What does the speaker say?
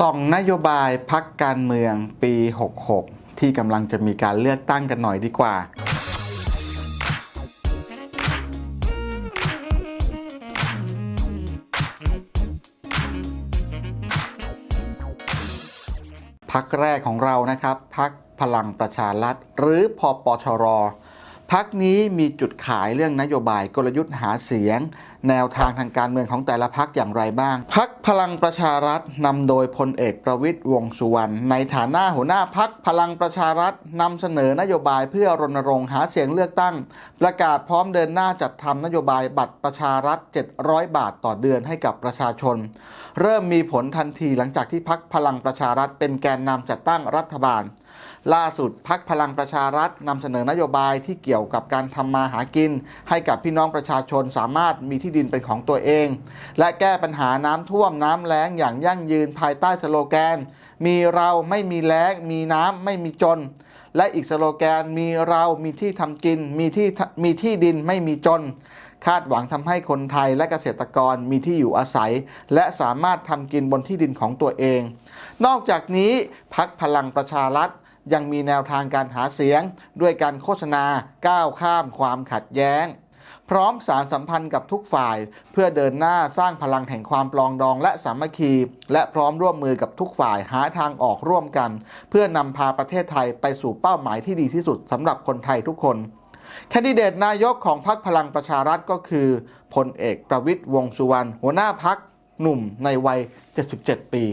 ส่องนโยบายพักการเมืองปี 66 ที่กำลังจะมีการเลือกตั้งกันหน่อยดีกว่า พักแรกของเรานะครับ พักพลังประชารัฐหรือพอปชร พักนี้มีจุดขายเรื่องนโยบายกลยุทธ์หาเสียง แนวทางทางการเมืองของแต่ละพักอย่างไรบ้าง พักพลังประชารัฐนำโดยพลเอกประวิตยวงสุวรรณในฐานะหัวหน้าพักพลังประชารัฐนำเสนอนโยบายเพื่อรณรงค์หาเสียงเลือกตั้ง ประกาศพร้อมเดินหน้าจัดทำนโยบายบัตรประชารัฐ 700 บาทต่อเดือนให้กับประชาชน เริ่มมีผลทันทีหลังจากที่พักพลังประชารัฐเป็นแกนนำจัดตั้งรัฐบาล ล่าสุดพักพลังประชารัฐนำเสนอนโยบายที่เกี่ยวกับการทำมาหากิน ให้กับพี่น้องประชาชนสามารถมีที่ดินเป็นของตัวเอง และแก้ปัญหาน้ำท่วมน้ำแล้งอย่างยั่งยืนภายใต้สโลแกน มีเราไม่มีแล้ง มีน้ำไม่มีจน และอีกสโลแกนมีเรามีที่ทำกิน มีที่มีที่ดินไม่มีจน คาดหวังทำให้คนไทยและเกษตรกรมีที่อยู่อาศัย และสามารถทำกินบนที่ดินของตัวเอง นอกจากนี้พักพลังประชารัฐ ยังมีแนวทางการหาเสียง ด้วยการโฆษณาก้าวข้ามความขัดแย้ง พร้อมสารสัมพันธ์กับทุกฝ่าย เพื่อเดินหน้าสร้างพลังแห่งความปลองดองและสามัคคี และพร้อมร่วมมือกับทุกฝ่ายหาทางออกร่วมกัน เพื่อนำพาประเทศไทยไปสู่เป้าหมายที่ดีที่สุดสำหรับคนไทยทุกคนแคนดิเดตนายกของพรรคพลังประชารัฐก็คือพลเอกประวิตยวงสุวรรณหัวหน้าพักหนุ่มในวัย 77 ปี